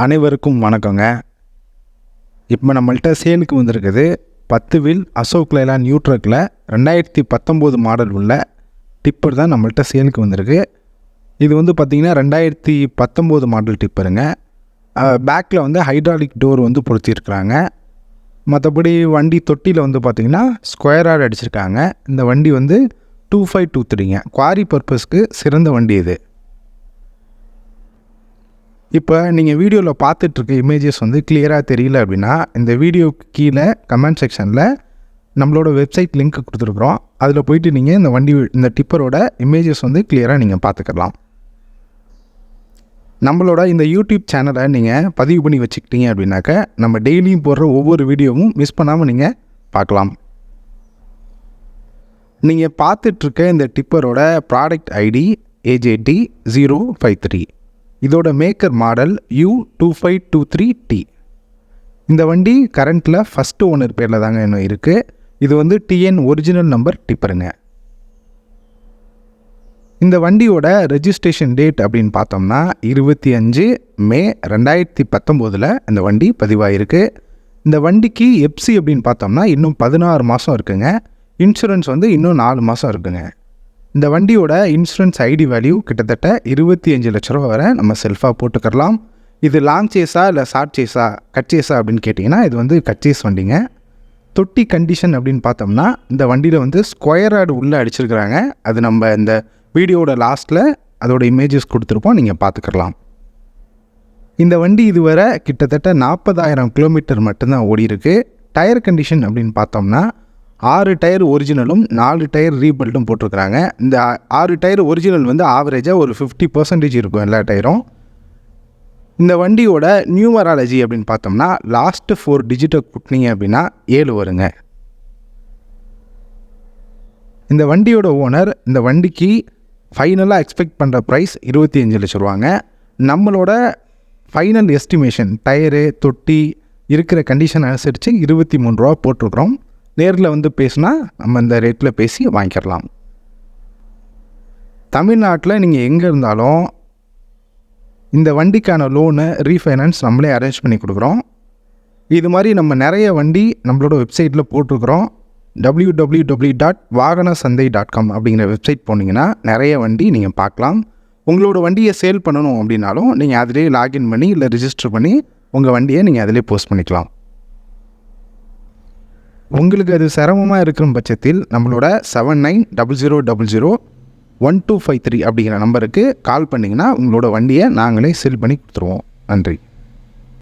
அனைவருக்கும் வணக்கங்க. இப்போ நம்மள்கிட்ட சேலுக்கு வந்திருக்குது பத்து வில் அசோக் லைலா நியூட்ரக்கில் ரெண்டாயிரத்தி பத்தொம்போது மாடல் உள்ள டிப்பர் தான் நம்மள்கிட்ட சேலுக்கு வந்திருக்கு. இது வந்து பார்த்திங்கன்னா ரெண்டாயிரத்தி பத்தொம்போது மாடல் டிப்பருங்க. பேக்கில் வந்து ஹைட்ராலிக் டோர் வந்து பொருத்தியிருக்கிறாங்க மற்றபடி வண்டி தொட்டியில் வந்து பார்த்திங்கன்னா ஸ்கொயராக அடிச்சிருக்காங்க. இந்த வண்டி வந்து டூ ஃபைவ் டூ த்ரீங்க. குவாரி பர்பஸ்க்கு சிறந்த வண்டி இது. இப்போ நீங்கள் வீடியோவில் பார்த்துட்ருக்க இமேஜஸ் வந்து கிளியராக தெரியல அப்படின்னா இந்த வீடியோக்கு கீழே கமெண்ட் செக்ஷனில் நம்மளோட வெப்சைட் லிங்க் கொடுத்துருக்குறோம். அதில் போயிட்டு நீங்கள் இந்த வண்டி இந்த டிப்பரோட இமேஜஸ் வந்து கிளியராக நீங்கள் பார்த்துக்கலாம். நம்மளோட இந்த யூடியூப் சேனலை நீங்கள் பதிவு பண்ணி வச்சுக்கிட்டீங்க அப்படின்னாக்க நம்ம டெய்லியும் போடுற ஒவ்வொரு வீடியோவும் மிஸ் பண்ணாமல் நீங்கள் பார்க்கலாம். நீங்கள் பார்த்துட்ருக்க இந்த டிப்பரோட product ID AJD zero five three இதோட maker model U two five two three T இந்த வண்டி கரண்ட்டில் ஃபஸ்ட்டு ஓனர் பேரில் தாங்க இன்னும் இருக்குது இது வந்து டிஎன் ஒரிஜினல் நம்பர் டிப்பருங்க இந்த வண்டியோட ரெஜிஸ்ட்ரேஷன் டேட் அப்படின்னு பார்த்தோம்னா இருபத்தி அஞ்சு மே ரெண்டாயிரத்தி பத்தொம்போதில் இந்த வண்டி பதிவாயிருக்கு. இந்த வண்டிக்கு எப்சி அப்படின்னு பார்த்தோம்னா இன்னும் பதினாறு மாதம் இருக்குங்க. இன்சூரன்ஸ் வந்து இன்னும் நாலு மாதம் இருக்குங்க. இந்த வண்டியோட இன்சூரன்ஸ் ஐடி வேல்யூ கிட்டத்தட்ட இருபத்தி அஞ்சு லட்ச ரூபா வரை நம்ம செல்ஃபாக போட்டுக்கலாம் இது லாங் சேஸா இல்லை ஷார்ட் சேஸா கட் சேஸா அப்படின்னு கேட்டிங்கன்னா இது வந்து கட் சேஸ் வண்டிங்க. தொட்டி கண்டிஷன் அப்படின்னு பார்த்தோம்னா இந்த வண்டியில் வந்து ஸ்கொயர் ஆடு உள்ளே அடிச்சிருக்கிறாங்க. அது நம்ம இந்த வீடியோவோட லாஸ்ட்டில் அதோட இமேஜஸ் கொடுத்துருப்போம் நீங்கள் பார்த்துக்கலாம் இந்த வண்டி இதுவரை கிட்டத்தட்ட நாற்பதாயிரம் கிலோமீட்டர் மட்டும்தான் ஓடி இருக்குது டயர் கண்டிஷன் அப்படின்னு பார்த்தோம்னா ஆறு டயர் ஒரிஜினலும் நாலு டயர் ரீபில்டும் போட்டிருக்கிறாங்க. இந்த ஆறு டயர் ஒரிஜினல் வந்து ஆவரேஜாக ஒரு ஃபிஃப்டி பர்சன்டேஜ் இருக்கும் எல்லா டயரும். இந்த வண்டியோட நியூமராலஜி அப்படின்னு பார்த்தோம்னா லாஸ்ட்டு ஃபோர் டிஜிட்டை கூட்டினீங்க அப்படின்னா ஏழு வருங்க. இந்த வண்டியோட ஓனர் இந்த வண்டிக்கு ஃபைனலாக எக்ஸ்பெக்ட் பண்ணுற ப்ரைஸ் இருபத்தி அஞ்சு லட்ச ரூபாங்க. நம்மளோட ஃபைனல் எஸ்டிமேஷன் டயரு தொட்டி இருக்கிற கண்டிஷன் அனுசரித்து இருபத்தி மூணு ரூபா போட்டிருக்கிறோம். நேரில் வந்து பேசுனா நம்ம இந்த ரேட்டில் பேசி வாங்கிக்கலாம் தமிழ்நாட்டில் நீங்கள் எங்கே இருந்தாலும் இந்த வண்டிக்கான லோனு ரீஃபைனான்ஸ் நம்மளே அரேஞ்ச் பண்ணி கொடுக்குறோம். இது மாதிரி நம்ம நிறைய வண்டி நம்மளோட வெப்சைட்டில் போட்டிருக்கிறோம். டபிள்யூ டபிள்யூ டபிள்யூ டாட் வாகன சந்தை டாட் காம் அப்படிங்கிற வெப்சைட் போனீங்கன்னா நிறைய வண்டி நீங்கள் பார்க்கலாம். உங்களோட வண்டியை சேல் பண்ணணும் அப்படின்னாலும் நீங்கள் அதிலே லாகின் பண்ணி இல்லை ரிஜிஸ்டர் பண்ணி உங்கள் வண்டியை நீங்கள் அதிலே போஸ்ட் பண்ணிக்கலாம். உங்களுக்கு அது சிரமமாக இருக்கிற பட்சத்தில் நம்மளோட seven nine double zero double zero one two five three அப்படிங்கிற நம்பருக்கு கால் பண்ணிங்கன்னா உங்களோட வண்டியை நாங்களே செல் பண்ணி கொடுத்துருவோம். நன்றி.